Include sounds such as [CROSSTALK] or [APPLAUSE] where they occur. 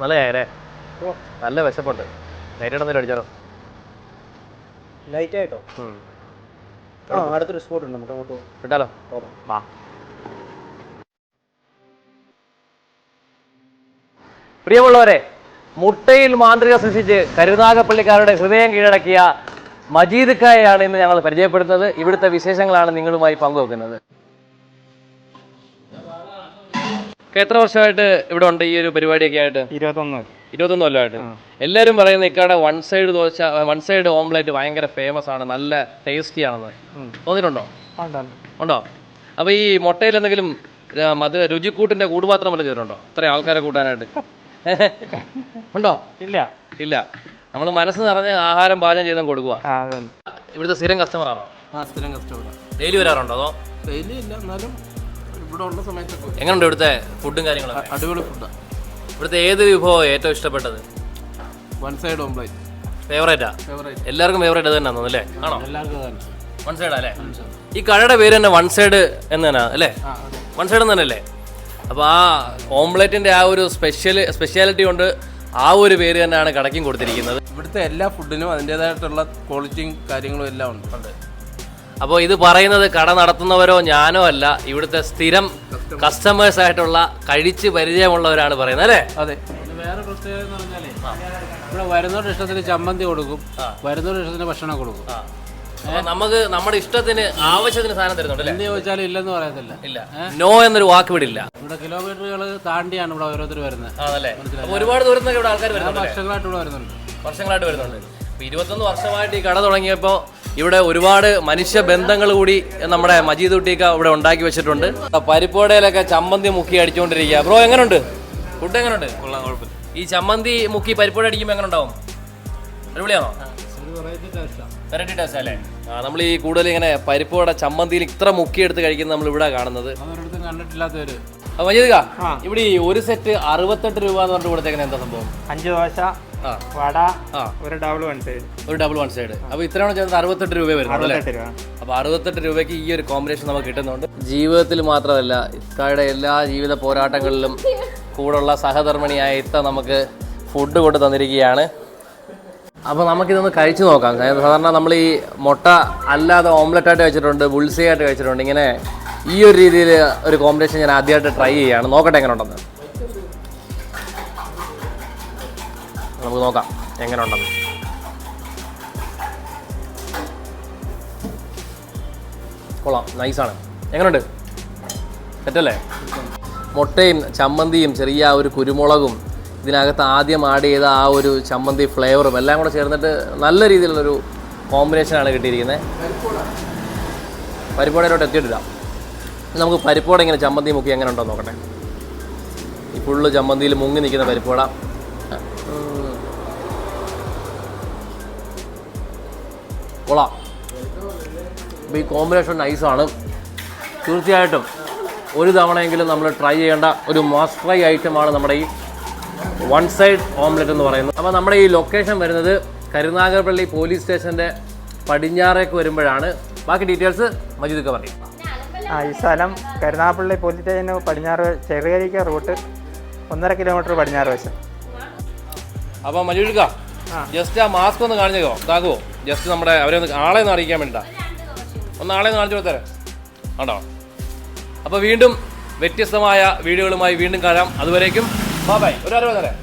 നല്ല ചായല്ലേ നല്ല വിശപ്പുണ്ട്. നൈറ്റ് അടിച്ചാലോ? ലൈറ്റ് ആയിട്ടോ? ആ അടുത്തൊരു സ്പോട്ട് ഉണ്ട്. നമുക്ക് അങ്ങോട്ട് വിട്ടാലോ വാ. പ്രിയമുള്ളവരെ മുട്ടയിൽ മാന്ത്രിക സൃഷ്ടിച്ച് കരുനാഗപ്പള്ളിക്കാരുടെ ഹൃദയം കീഴടക്കിയ മജീദ് ഖായയാണ് ഇന്ന് ഞങ്ങൾ പരിചയപ്പെടുത്തുന്നത്. ഇവിടുത്തെ വിശേഷങ്ങളാണ് നിങ്ങളുമായി പങ്കുവെക്കുന്നത്. എത്ര വർഷമായിട്ട് ഇവിടെ ഉണ്ട് ഈ ഒരു പരിപാടിയൊക്കെ ആയിട്ട്? ഇരുപത്തൊന്ന്. ഇരുപത്തൊന്ന് കൊല്ലമായിട്ട് എല്ലാവരും പറയുന്ന ഇക്കാടെ one side dosa one side omelette ഭയങ്കര ഫേമസ് ആണ് നല്ല ടേസ്റ്റി ആണെന്ന്. തോന്നിയിട്ടുണ്ടോ? ഉണ്ടോ അപ്പോൾ ഈ മുട്ടയിൽ എന്തെങ്കിലും മത് മധു രുചിക്കൂട്ടിന്റെ കൂടുപാത്രം വല്ല ചെയ്തിട്ടുണ്ടോ? ഇത്ര ആൾക്കാരെ കൂട്ടാനായിട്ട്. [LAUGHS] ഉണ്ടോ? ഇല്ല. ഇല്ല. നമ്മൾ മനസ്സ് നിറഞ്ഞ ആഹാരം പാചകം ചെയ്തും കൊടുക്കുക ആ ഇവിടുത്തെ സ്ഥിരം കസ്റ്റമർ ആണോ? ആ സ്ഥിരം കസ്റ്റമർ ഡെയിലി വരാറുണ്ടോ അതോ? ഡെയിലി ഇല്ല എന്നാലും ഇവിടെ ഉള്ള സമയത്തൊക്കെ എങ്ങനെയുണ്ട് ഇവിടുത്തെ ഫുഡും കാര്യങ്ങളും? അടിപൊളി ഫുഡാണ് ഇവിടുത്തെ ഏത് വിഭവം ഏറ്റവും ഇഷ്ടപ്പെട്ടത്? വൺ സൈഡ് ഓംപ്ലേറ്റ് ഫേവറേറ്റാ ഫേവറേറ്റ് എല്ലാവർക്കും ഫേവറേറ്റ് അത് തന്നെ അല്ലേ? ആണോ? എല്ലാവർക്കും വൺ സൈഡ് അല്ലേ? ഈ കടയുടെ പേര് തന്നെ വൺ സൈഡ് എന്ന് തന്നെ അല്ലേ? വൺ സൈഡ് എന്ന് തന്നെയല്ലേ? അപ്പോൾ ആ ഓംലെറ്റിന്റെ ആ ഒരു സ്പെഷ്യൽ സ്പെഷ്യാലിറ്റി കൊണ്ട് ആ ഒരു പേര് തന്നെയാണ് കടയ്ക്കും കൊടുത്തിരിക്കുന്നത്. ഇവിടുത്തെ എല്ലാ ഫുഡിനും അതിന്റെതായിട്ടുള്ള ക്വാളിറ്റിയും കാര്യങ്ങളും എല്ലാം ഉണ്ട്. അപ്പോൾ ഇത് പറയുന്നത് കട നടത്തുന്നവരോ ഞാനോ അല്ല. ഇവിടുത്തെ സ്ഥിരം കസ്റ്റമേഴ്സ് ആയിട്ടുള്ള കഴിച്ച് പരിചയമുള്ളവരാണ് പറയുന്നത് അല്ലേ? അതെ. വേറെ പ്രത്യേകത എന്ന് പറഞ്ഞാലേ ഇവിടെ വരുന്നവരുടെ ഇഷ്ടത്തിന് ചമ്മന്തി കൊടുക്കും വരുന്നവരുടെ ഇഷ്ടത്തിന് ഭക്ഷണം കൊടുക്കും. അപ്പൊ നമുക്ക് നമ്മുടെ ഇഷ്ടത്തിന് ആവശ്യത്തിന് സാധനം തരുന്നുണ്ട് അല്ലേ? എന്ത് ചോദിച്ചാലും ഇല്ലെന്ന് പറയത്തില്ല. ഇല്ല. നോ എന്നൊരു വാക്ക് വിടില്ല. ഇവിടെ കിലോമീറ്ററുകൾ താണ്ടിയാണ് ഇവിടെ ഓരോരുത്തർ വരുന്നത്. ഒരുപാട് ദൂരത്ത് നിന്നൊക്കെ ഇവിടെ ആൾക്കാർ വരുന്നുണ്ട് വർഷങ്ങളായിട്ട് ഇവിടെ വരുന്നുണ്ട്. വർഷങ്ങളായിട്ട് വരുന്നുണ്ട്. അപ്പോൾ ഇരുപത്തൊന്ന് വർഷമായിട്ട് ഈ കട തുടങ്ങിയപ്പോൾ ഇവിടെ ഒരുപാട് മനുഷ്യ ബന്ധങ്ങൾ കൂടി നമ്മുടെ മജീദ് കുട്ടിയൊക്കെ ഇവിടെ ഉണ്ടാക്കി വെച്ചിട്ടുണ്ട്. പരിപ്പോടയിലൊക്കെ ചമ്മന്തി മുക്കി അടിച്ചുകൊണ്ടിരിക്കുക ബ്രോ എങ്ങനെയുണ്ട് ഫുഡ് എങ്ങനെയുണ്ട് ഈ ചമ്മന്തി മുക്കി പരിപ്പോട അടിക്കുമ്പോൾ എങ്ങനെ ഉണ്ടാവും അടിപൊളിയാണോ വെറൈറ്റി ടേസ്റ്റ് അല്ലേ ആ. നമ്മൾ ഈ കൂടുതൽ ഇങ്ങനെ പരിപ്പോടെ ചമ്മന്തിയിൽ ഇത്ര മുക്കിയെടുത്ത് കഴിക്കുന്നത് നമ്മൾ ഇവിടെ കാണുന്നത്. അതൊരിടത്തും അപ്പോൾ ഇവിടെ ഒരു സെറ്റ് അറുപത്തെട്ട് രൂപ എന്ന് പറഞ്ഞിട്ട് കൊടുത്തേക്കുന്നത് എന്താ സംഭവം? അഞ്ച് ദോശ വട ഒരു ഡബിൾ വൺ സൈഡ് ഒരു ഡബിൾ വൺ സൈഡ് അപ്പോൾ ഇത്രയാണ് ചേർന്ന് അറുപത്തെട്ട് രൂപ വരുന്നത് അല്ലേ? അപ്പോൾ അറുപത്തെട്ട് രൂപയ്ക്ക് ഈ ഒരു കോമ്പിനേഷൻ നമുക്ക് കിട്ടുന്നുണ്ട്. ജീവിതത്തിൽ മാത്രമല്ല ഇത്തയുടെ എല്ലാ ജീവിത പോരാട്ടങ്ങളിലും കൂടുള്ള സഹധർമ്മിണിയായ ഇത്ത നമുക്ക് ഫുഡ് കൊണ്ട് തന്നിരിക്കുകയാണ്. അപ്പോൾ നമുക്കിതൊന്ന് കഴിച്ചു നോക്കാം. സാധാരണ നമ്മൾ ഈ മുട്ട അല്ലാതെ ഓംലെറ്റ് ആയിട്ട് വെച്ചിട്ടുണ്ട് ബുൾസി ആയിട്ട് വെച്ചിട്ടുണ്ട് ഇങ്ങനെ ഈ ഒരു രീതിയിൽ ഒരു കോമ്പിനേഷൻ ഞാൻ ആദ്യമായിട്ട് ട്രൈ ചെയ്യുകയാണ്. നോക്കട്ടെ എങ്ങനെ ഉണ്ടെന്ന് നമുക്ക് നോക്കാം എങ്ങനെ ഉണ്ടെന്ന് കൊള്ളാം നൈസാണ് എങ്ങനെയുണ്ട് സെറ്റല്ലേ മുട്ടയും ചമ്മന്തിയും ചെറിയ ഒരു കുരുമുളകും ഇതിനകത്ത് ആദ്യം ആഡ് ചെയ്ത ആ ഒരു ചമ്മന്തി ഫ്ലേവറും എല്ലാം കൂടെ ചേർന്നിട്ട് നല്ല രീതിയിലുള്ളൊരു കോമ്പിനേഷനാണ് കിട്ടിയിരിക്കുന്നത്. പരിപാടിയിലോട്ട് എത്തിയിട്ടില്ല. നമുക്ക് പരിപ്പോട ഇങ്ങനെ ചമ്മന്തി മുക്കി എങ്ങനെ ഉണ്ടോ നോക്കട്ടെ. ഈ ഫുള്ള് ചമ്മന്തിയിൽ മുങ്ങി നിൽക്കുന്ന പരിപ്പോട കൊളാം ഈ കോമ്പിനേഷൻ നൈസാണ് തീർച്ചയായിട്ടും ഒരു തവണയെങ്കിലും നമ്മൾ ട്രൈ ചെയ്യേണ്ട ഒരു മസ്റ്റ് ട്രൈ ഐറ്റമാണ് നമ്മുടെ ഈ വൺ സൈഡ് ഓംലെറ്റ് എന്ന് പറയുന്നത്. അപ്പോൾ നമ്മുടെ ഈ ലൊക്കേഷൻ വരുന്നത് കരുനാഗപ്പള്ളി പോലീസ് സ്റ്റേഷന്റെ പടിഞ്ഞാറേക്ക് വരുമ്പോഴാണ്. ബാക്കി ഡീറ്റെയിൽസ് മജീദൊക്കെ പറയും. ആ ഈ സ്ഥലം കരുനാഗപ്പള്ളി പോലീസ് സ്റ്റേഷന് പടിഞ്ഞാറ് ചെറിയരിക്ക റൂട്ട് ഒന്നര കിലോമീറ്റർ പടിഞ്ഞാറ് വശം. അപ്പോൾ മജീദ് ജസ്റ്റ് ആ മാസ്ക് ഒന്ന് കാണിച്ചോ ഇതാകുമോ ജസ്റ്റ് നമ്മുടെ അവരെ ഒന്ന് ആളെ ഒന്ന് അറിയിക്കാൻ വേണ്ടിയിട്ടാ ഒന്ന് ആളെ ഒന്ന് കാണിച്ചു കൊടുത്തരാം. ആണോ അപ്പോൾ വീണ്ടും വ്യത്യസ്തമായ വീഡിയോകളുമായി വീണ്ടും കാണാം. അതുവരേക്കും ബാബായ് ഒരു അറിവ് തരാം